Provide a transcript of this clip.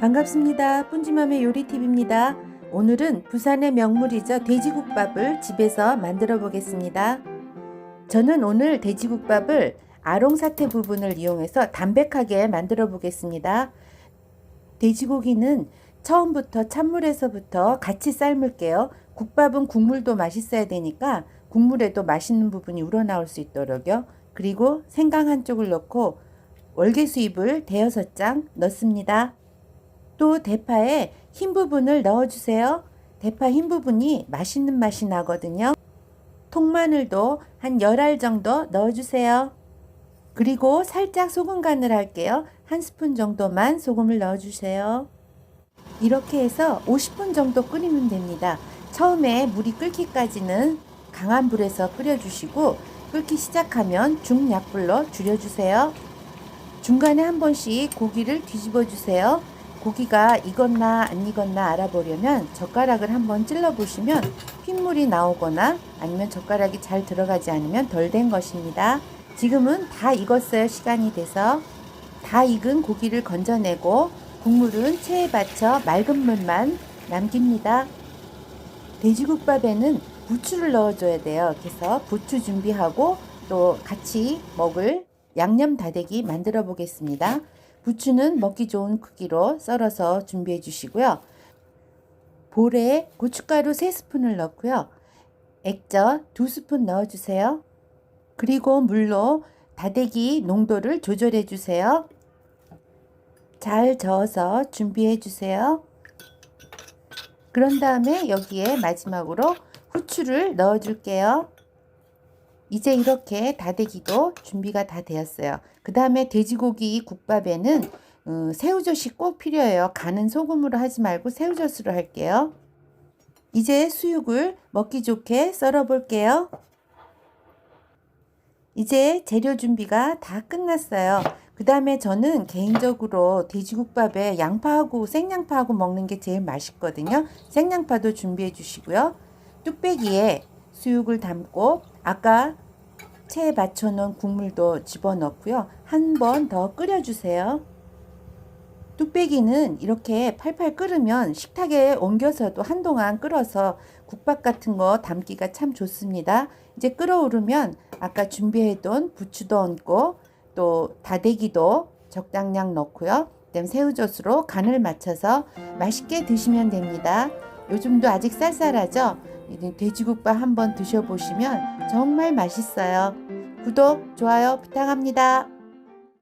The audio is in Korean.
반갑습니다. 뿐지맘의 요리팁입니다. 오늘은 부산의 명물이죠. 돼지국밥을 집에서 만들어 보겠습니다. 저는 오늘 돼지국밥을 아롱사태 부분을 이용해서 담백하게 만들어 보겠습니다. 돼지고기는 처음부터 찬물에서부터 같이 삶을게요. 국밥은 국물도 맛있어야 되니까 국물에도 맛있는 부분이 우러나올 수 있도록요. 그리고 생강 한쪽을 넣고 월계수잎을 대여섯 장 넣습니다. 또 대파에 흰 부분을 넣어주세요. 대파 흰 부분이 맛있는 맛이 나거든요. 통마늘도 한 열 알 정도 넣어주세요. 그리고 살짝 소금 간을 할게요. 한 스푼 정도만 소금을 넣어주세요. 이렇게 해서 50분 정도 끓이면 됩니다. 처음에 물이 끓기까지는 강한 불에서 끓여주시고 끓기 시작하면 중약불로 줄여주세요. 중간에 한 번씩 고기를 뒤집어 주세요. 고기가 익었나 안 익었나 알아보려면 젓가락을 한번 찔러 보시면 핏물이 나오거나 아니면 젓가락이 잘 들어가지 않으면 덜 된 것입니다. 지금은 다 익었어요. 시간이 돼서 다 익은 고기를 건져내고 국물은 체에 받쳐 맑은 물만 남깁니다. 돼지국밥에는 부추를 넣어줘야 돼요. 그래서 부추 준비하고 또 같이 먹을 양념 다대기 만들어 보겠습니다. 부추는 먹기 좋은 크기로 썰어서 준비해 주시고요. 볼에 고춧가루 3스푼을 넣고요. 액젓 2스푼 넣어 주세요. 그리고 물로 다대기 농도를 조절해 주세요. 잘 저어서 준비해 주세요. 그런 다음에 여기에 마지막으로 후추를 넣어 줄게요. 이제 이렇게 다대기도 준비가 다 되었어요. 그 다음에 돼지고기 국밥에는 음, 새우젓이 꼭 필요해요. 간은 소금으로 하지 말고 새우젓으로 할게요. 이제 수육을 먹기 좋게 썰어 볼게요. 이제 재료 준비가 다 끝났어요. 그 다음에 저는 개인적으로 돼지국밥에 양파하고 생양파하고 먹는 게 제일 맛있거든요. 생양파도 준비해 주시고요. 뚝배기에 수육을 담고 아까 체에 받쳐놓은 국물도 집어넣고요. 한 번 더 끓여주세요. 뚝배기는 이렇게 팔팔 끓으면 식탁에 옮겨서도 한동안 끓어서 국밥 같은 거 담기가 참 좋습니다. 이제 끓어오르면 아까 준비해둔 부추도 얹고 또 다대기도 적당량 넣고요. 그다음 새우젓으로 간을 맞춰서 맛있게 드시면 됩니다. 요즘도 아직 쌀쌀하죠? 돼지국밥 한번 드셔보시면 정말 맛있어요. 구독, 좋아요 부탁합니다.